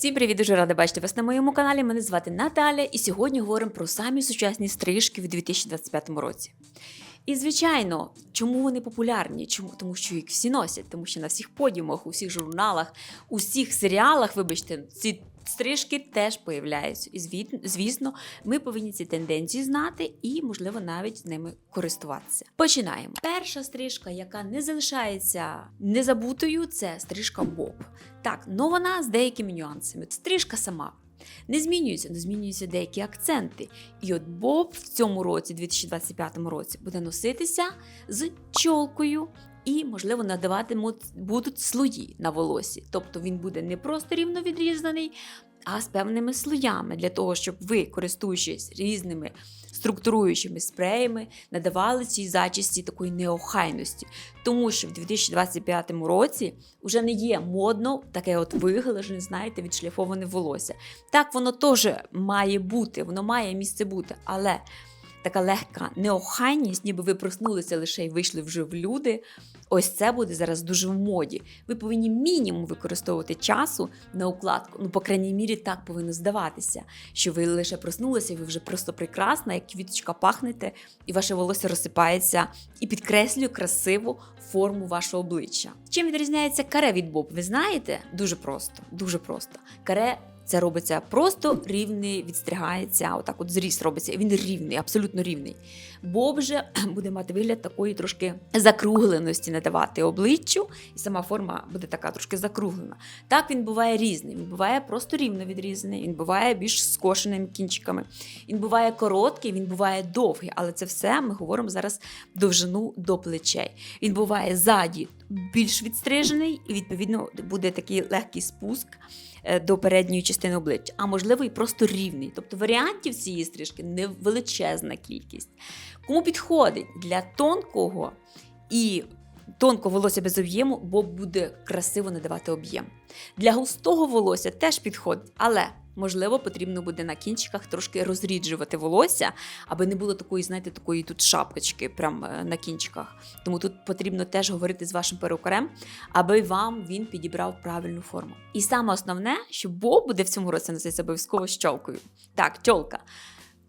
Всім привіт, дуже рада бачити вас на моєму каналі. Мене звати Наталя, і сьогодні говоримо про самі сучасні стрижки в 2025 році. І звичайно, чому вони популярні? Чому? Тому що їх всі носять, тому що на всіх подіумах, у всіх журналах, у всіх серіалах, вибачте, ці стрижки теж появляються. І звісно, ми повинні ці тенденції знати і, можливо, навіть ними користуватися. Починаємо. Перша стрижка, яка не залишається незабутою, це стрижка Боб. Так, ну вона з деякими нюансами. Стрижка сама. Не змінюється, але змінюються деякі акценти. І от Боб в цьому році, 2025 році, буде носитися з чолкою. І, можливо, надаватимуть будуть слої на волосі. Тобто він буде не просто рівно відрізаний, а з певними слоями для того, щоб ви, користуючись різними структуруючими спреями, надавали цій зачісті такої неохайності. Тому що в 2025 році вже не є модно таке от виглажене, знаєте, відшліфоване волосся. Так воно теж має бути, воно має місце бути, але така легка неохайність, ніби ви проснулися лише і вийшли вже в люди. Ось це буде зараз дуже в моді. Ви повинні мінімум використовувати часу на укладку. Ну, по крайній мірі, так повинно здаватися, що ви лише проснулися, і ви вже просто прекрасна, як квіточка пахнете, і ваше волосся розсипається і підкреслює красиву форму вашого обличчя. Чим відрізняється каре від боб? Ви знаєте? Дуже просто, дуже просто. Каре це робиться просто рівний, відстригається, отак от зріс робиться. Він рівний, абсолютно рівний. Боб же буде мати вигляд такої трошки закругленості надавати обличчю, і сама форма буде така трошки закруглена. Так він буває різний. Він буває просто рівно відрізаний, він буває більш скошеними кінчиками. Він буває короткий, він буває довгий, але це все ми говоримо зараз довжину до плечей. Він буває ззаді більш відстрижений, і відповідно буде такий легкий спуск е, до передньої частини обличчя, а можливо і просто рівний. Тобто варіантів цієї стрижки не величезна кількість. Кому підходить для тонкого і тонкого волосся без об'єму, бо буде красиво надавати об'єм. Для густого волосся теж підходить, але можливо потрібно буде на кінчиках трошки розріджувати волосся, аби не було такої, знаєте, такої тут шапочки прямо е, на кінчиках. Тому тут потрібно теж говорити з вашим перукарем, аби вам він підібрав правильну форму. І саме основне, що Боб буде в цьому році носитися обов'язково з чолкою. Так, чолка.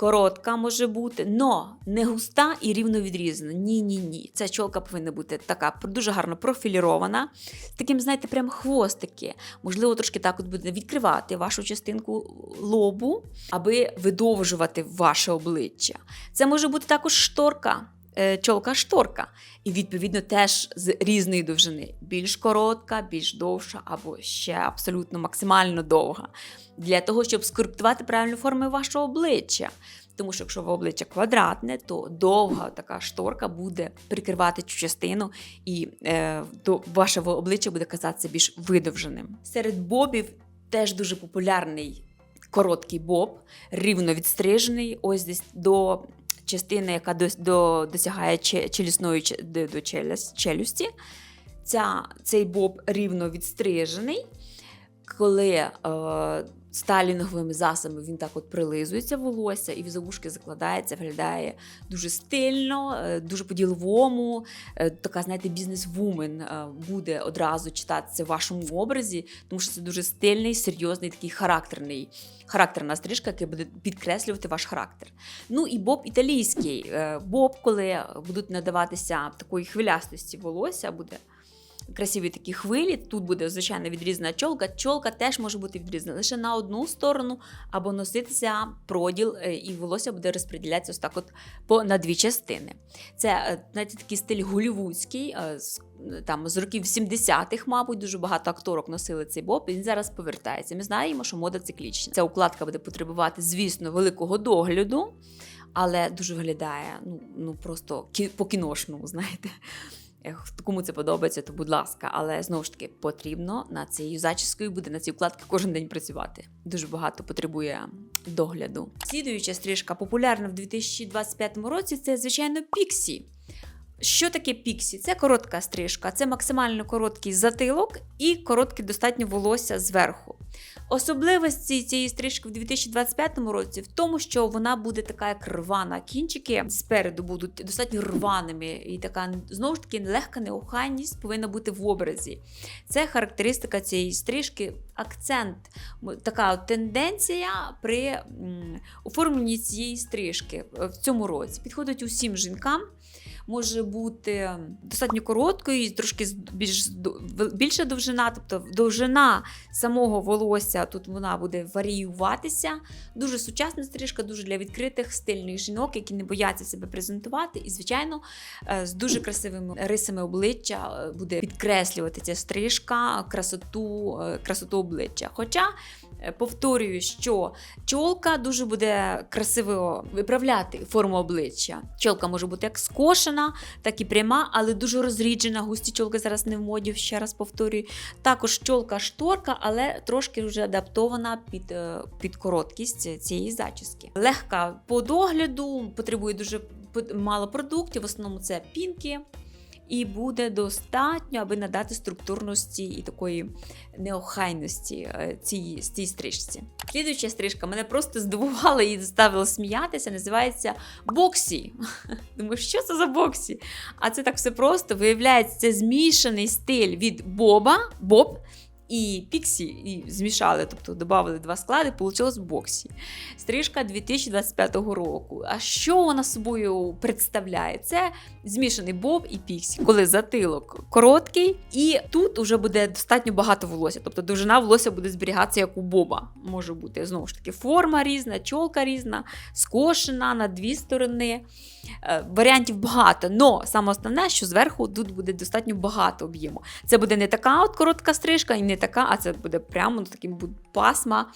Коротка може бути, но не густа і рівно відрізана. Ні, ні, ні. Ця чолка повинна бути така дуже гарно профілірована, з таким, знаєте, прям хвостики. Можливо, трошки так от буде відкривати вашу частинку лобу, аби видовжувати ваше обличчя. Це може бути також шторка. Е, Чолка-шторка, і відповідно теж з різної довжини: більш коротка, більш довша, або ще абсолютно максимально довга, для того, щоб скоректувати правильну форму вашого обличчя. Тому що якщо ви обличчя квадратне, то довга така шторка буде прикривати цю частину, і е, то ваше обличчя буде казатися більш видовженим. Серед бобів теж дуже популярний короткий боб, рівно відстрижений, ось десь до частини, яка до, до, досягає че- челюсної до челюсті. Ця, цей боб рівно відстрижений. Коли е, сталінговими засобами він так от прилизується волосся і в завушки закладається, виглядає дуже стильно, е, дуже по-діловому. Е, така, знаєте, бізнес-вумен е, буде одразу читатися в вашому образі, тому що це дуже стильний, серйозний, такий характерний, характерна стрижка, яка буде підкреслювати ваш характер. Ну і боб італійський. Боб, коли будуть надаватися такої хвилястості волосся, буде красиві такі хвилі. Тут буде звичайно відрізана чолка. Чолка теж може бути відрізана лише на одну сторону, або носитися проділ, е, і волосся буде розподілятися ось так, от по на дві частини. Це е, знаєте, такий стиль голівудський. е, Там з років 70-х, мабуть, дуже багато акторок носили цей боб. Він зараз повертається. Ми знаємо, що мода циклічна. Ця укладка буде потребувати, звісно, великого догляду, але дуже виглядає ну, ну просто по-кіношному, знаєте. Кому це подобається, то будь ласка, але знову ж таки потрібно над цією зачіскою буде на цій укладці кожен день працювати. Дуже багато потребує догляду. Слідуюча стрижка популярна в 2025 році. Це звичайно піксі. Що таке піксі? Це коротка стрижка, це максимально короткий затилок і коротке достатньо волосся зверху. Особливості цієї стрижки в 2025 році в тому, що вона буде така, як рвана. Кінчики спереду будуть достатньо рваними, і така знову ж таки легка неохайність повинна бути в образі. Це характеристика цієї стрижки, акцент, така тенденція при оформленні цієї стрижки в цьому році. Підходить усім жінкам. Може бути достатньо короткою, трошки більш більша довжина, тобто довжина самого волосся тут вона буде варіюватися. Дуже сучасна стрижка, дуже для відкритих стильних жінок, які не бояться себе презентувати. І, звичайно, е, з дуже красивими рисами обличчя е, буде підкреслювати ця стрижка, красоту, е, красоту обличчя. Хоча. Е, Повторюю, що чолка дуже буде красиво виправляти форму обличчя. Чолка може бути як скошена, так і пряма, але дуже розріджена. Густі чолки зараз не в моді, ще раз повторюю. Також чолка шторка, але трошки вже адаптована під, е, під короткість цієї зачіски. Легка по догляду, потребує дуже мало продуктів, в основному це пінки. І буде достатньо, аби надати структурності і такої неохайності е, цій, цій стрижці. Слідуюча стрижка мене просто здивувала і заставила сміятися. Називається боксі. Думаю, що це за боксі? А це так все просто. Виявляється, це змішаний стиль від Боба, Боб і Піксі, і змішали, тобто додали два склади, вийшло боксі. Стрижка 2025 року. А що вона собою представляє? Це змішаний Боб і Піксі, коли затилок короткий, і тут вже буде достатньо багато волосся. Тобто довжина волосся буде зберігатися як у Боба. Може бути знову ж таки форма різна, чолка різна, скошена на дві сторони. Е, Варіантів багато, але саме основне, що зверху тут буде достатньо багато об'єму. Це буде не така от коротка стрижка і не така, а це буде прямо ну, таким пасма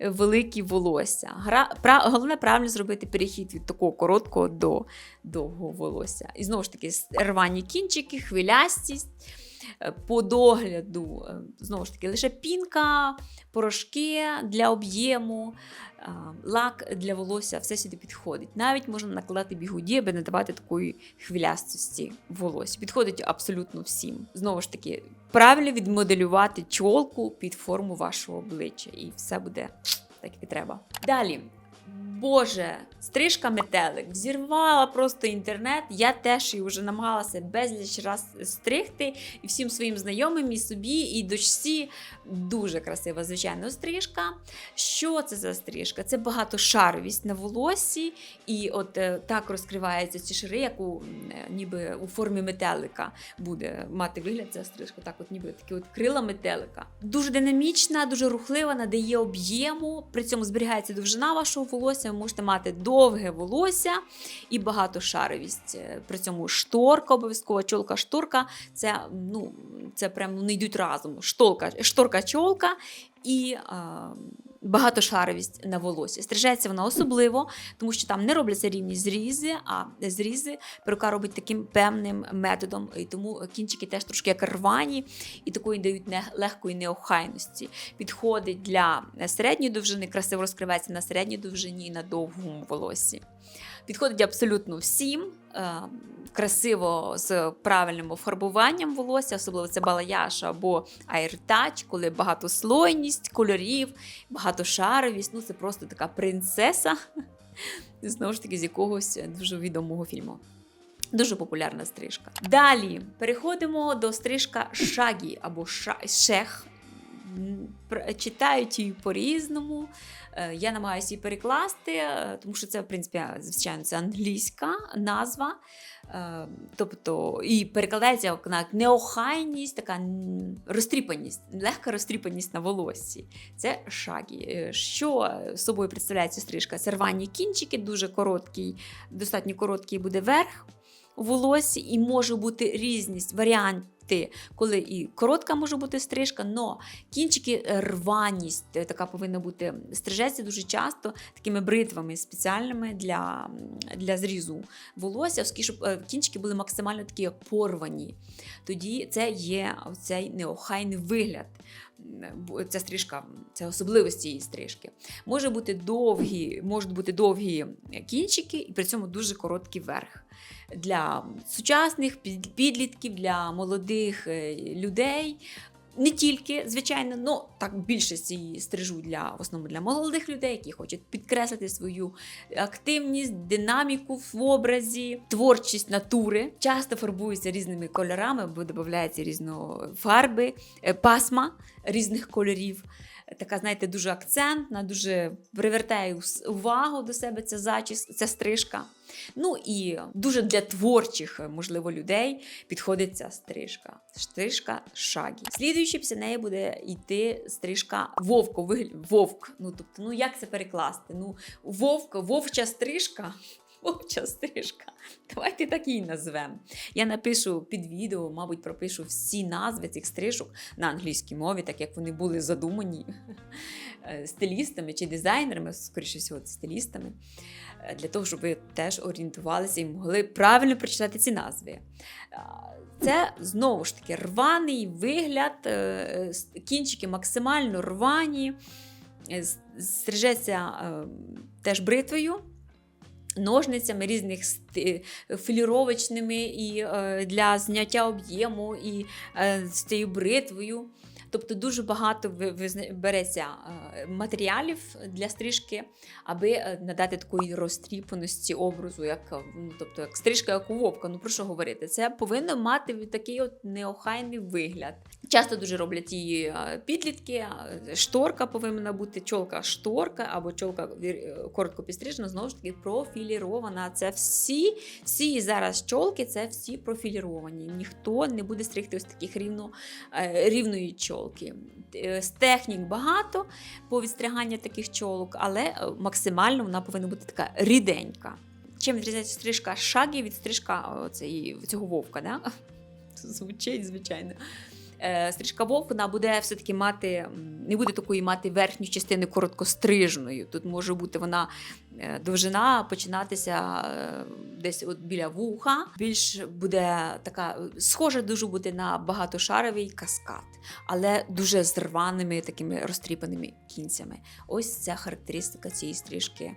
е, великі волосся. Гра, пра, головне правильно зробити перехід від такого короткого до довгого волосся. І знову ж таки, рвані кінчики, хвилястість. Е, По догляду, е, знову ж таки, лише пінка, порошки для об'єму, е, лак для волосся, все сюди підходить. Навіть можна накладати бігуді, аби не давати такої хвилястості волосся. Підходить абсолютно всім. Знову ж таки, правильно відмоделювати чолку під форму вашого обличчя, і все буде так, як і треба. Далі. Боже, стрижка метелик взірвала просто інтернет. Я теж її вже намагалася безліч раз стригти і всім своїм знайомим, і собі, і дочці. Дуже красива, звичайно, стрижка. Що це за стрижка? Це багатошаровість на волосі, і от е, так розкриваються ці шари, як у е, ніби у формі метелика буде мати вигляд ця стрижка, так от ніби такі от крила метелика. Дуже динамічна, дуже рухлива, надає об'єму. При цьому зберігається довжина вашого волосся. Ви можете мати довге волосся і багатошаровість. шаровість. При цьому шторка, обов'язково чолка шторка. Це ну це прям ну, не йдуть разом. Штолка, шторка чолка і. А, Багатошаровість на волосі. Стрижається вона особливо, тому що там не робляться рівні зрізи, а зрізи перука робить таким певним методом, і тому кінчики теж трошки як рвані і такої дають не, легкої неохайності. Підходить для середньої довжини, красиво розкривається на середній довжині і на довгому волосі. Підходить абсолютно всім. е, Красиво з правильним офарбуванням волосся, особливо це балаяш або аєртач, коли багатослойність кольорів, багатошаровість. Ну, це просто така принцеса, знову ж таки, з якогось дуже відомого фільму. Дуже популярна стрижка. Далі переходимо до стрижка шагі або шех. Читають її по-різному. Е, Я намагаюся її перекласти, е, тому що це, в принципі, звичайно, це англійська назва. Е, Тобто, і перекладається як неохайність, така розтріпаність, легка розтріпаність на волоссі. Це шагі. Що собою представляє ця стрижка? Це рвані кінчики, дуже короткий, достатньо короткий буде верх у волоссі, і може бути різність, варіанти, коли і коротка може бути стрижка, но кінчики е, рваність е, така повинна бути. Стрижеться дуже часто такими бритвами спеціальними для, для зрізу волосся, оскільки щоб е, кінчики були максимально такі порвані. Тоді це є цей неохайний вигляд. Ця стрижка, це особливості її стрижки. Може бути довгі, можуть бути довгі кінчики, і при цьому дуже короткий верх. Для сучасних під- підлітків, для молодих е, людей Не тільки, звичайно, ну так більшість її стрижу для в основному для молодих людей, які хочуть підкреслити свою активність, динаміку в образі, творчість натури. Часто фарбуються різними кольорами, бо додається різної фарби, е, пасма різних кольорів. Така, знаєте, дуже акцентна, дуже привертає увагу до себе ця зачіс, ця стрижка. Ну і дуже для творчих, е, можливо, людей підходить ця стрижка. Стрижка шагі. Слідуючи після неї буде йти стрижка вовко. Вовк. Ну тобто, ну як це перекласти? Ну, вовк, вовча стрижка. Вовча стрижка. Давайте так її назвемо. Я напишу під відео, мабуть, пропишу всі назви цих стрижок на англійській мові, так як вони були задумані е, стилістами чи дизайнерами, скоріше всього, стилістами, е, для того, щоб ви теж орієнтувалися і могли правильно прочитати ці назви. Це знову ж таки рваний вигляд, е, е, кінчики максимально рвані, е, стрижеться е, теж бритвою. Ножницями різних філіровочними і е, для зняття об'єму, і е, з цією бритвою. Тобто дуже багато береться е, матеріалів для стрижки, аби е, надати такої розтріпаності образу, як, е, ну, тобто, як стрижка, як у вовка. Ну про що говорити? Це повинно мати такий от неохайний вигляд. Часто дуже роблять її підлітки. Шторка повинна бути чолка шторка або чолка коротко підстрижена, знову ж таки профілірована. Це всі, всі зараз чолки, це всі профіліровані. Ніхто не буде стригти ось таких рівно, рівної чолки. Е, З технік багато по відстриганню таких чолок, але е, максимально вона повинна бути така ріденька. Чим відрізняється стрижка шагі від стрижка оцей, цього вовка? Да? Звучить, звичайно. Е, Стрижка вовк вона буде все-таки мати, не буде такої мати верхньої частини короткострижною. Тут може бути вона е, довжина починатися е, десь от біля вуха. Більш буде така, схожа дуже буде на багатошаровий каскад, але дуже з рваними такими розтріпаними кінцями. Ось ця характеристика цієї стрижки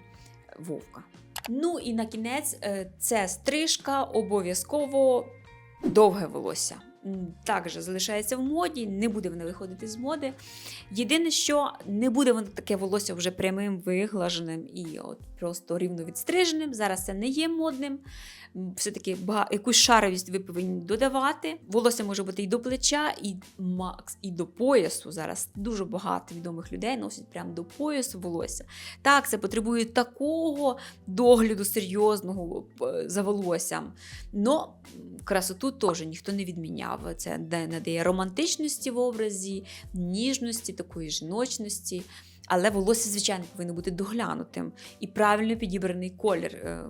вовка. Ну і на кінець, це стрижка обов'язково довге волосся. Також залишається в моді, не буде воно виходити з моди. Єдине, що не буде воно таке волосся вже прямим, виглаженим і от просто рівно відстриженим. Зараз це не є модним. Все-таки якусь шаровість ви повинні додавати. Волосся може бути і до плеча, і макс, і до поясу. Зараз дуже багато відомих людей носять прямо до поясу волосся. Так, це потребує такого догляду серйозного е, за волоссям. Но красоту теж ніхто не відміняв. Це надає романтичності в образі, ніжності, такої жіночності. Але волосся, звичайно, повинно бути доглянутим і правильно підібраний колір. Е,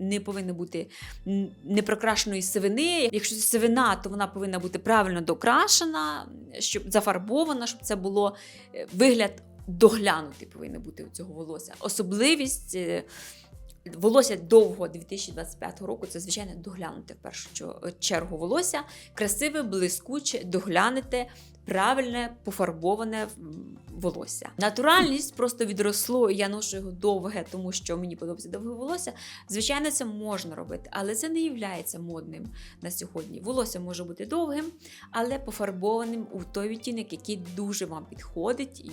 Не повинно бути непрокрашеної сивини. Якщо це сивина, то вона повинна бути правильно докрашена, щоб зафарбована, щоб це було е, вигляд доглянутий повинен бути у цього волосся. Особливість е, волосся довго 2025 року це, звичайно, доглянуте в першу чергу волосся. Красиве, блискуче, доглянете, правильне, пофарбоване волосся. Натуральність просто відросло, я ношу його довге, тому що мені подобається довге волосся. Звичайно, це можна робити, але це не є модним на сьогодні. Волосся може бути довгим, але пофарбованим у той відтінок, який дуже вам підходить і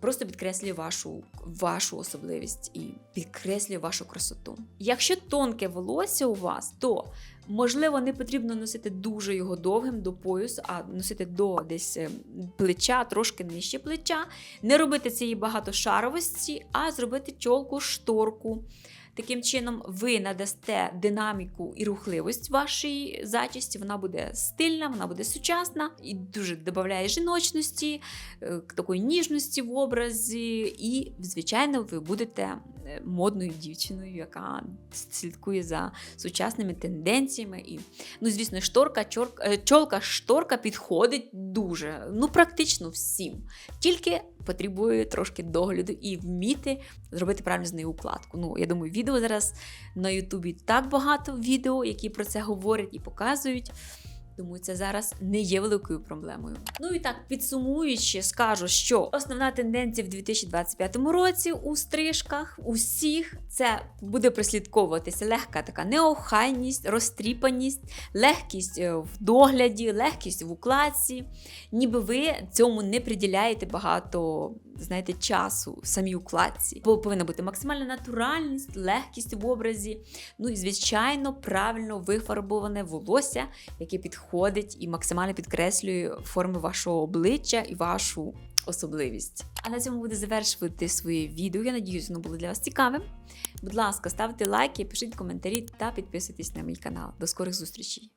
просто підкреслює вашу, вашу особливість і підкреслює вашу красоту. Якщо тонке волосся у вас, то можливо не потрібно носити дуже його довгим до поясу, а носити до десь е, плеча, трошки нижче плеча, не робити цієї багатошаровості, а зробити чолку шторку. Таким чином, ви надасте динаміку і рухливість вашій зачісті. Вона буде стильна, вона буде сучасна і дуже додає жіночності, е, такої ніжності в образі. І, звичайно, ви будете е, модною дівчиною, яка слідкує за сучасними тенденціями. І, ну, звісно, шторка, чорка, е, чолка, шторка підходить дуже, ну, практично всім. Тільки потребує трошки догляду і вміти зробити правильно з нею укладку. Ну, я думаю, відео зараз на Ютубі так багато відео, які про це говорять і показують. Тому це зараз не є великою проблемою. Ну і так, підсумуючи, скажу, що основна тенденція в 2025 році у стрижках усіх це буде прислідковуватися легка така неохайність, розтріпаність, легкість е, в догляді, легкість в укладці. Ніби ви цьому не приділяєте багато. Знаєте, часу самій укладці, бо повинна бути максимальна натуральність, легкість в образі. Ну і звичайно, правильно вифарбоване волосся, яке підходить і максимально підкреслює форми вашого обличчя і вашу особливість. А на цьому буду завершувати своє відео. Я надіюсь, воно було для вас цікавим. Будь ласка, ставте лайки, пишіть коментарі та підписуйтесь на мій канал. До скорих зустрічей!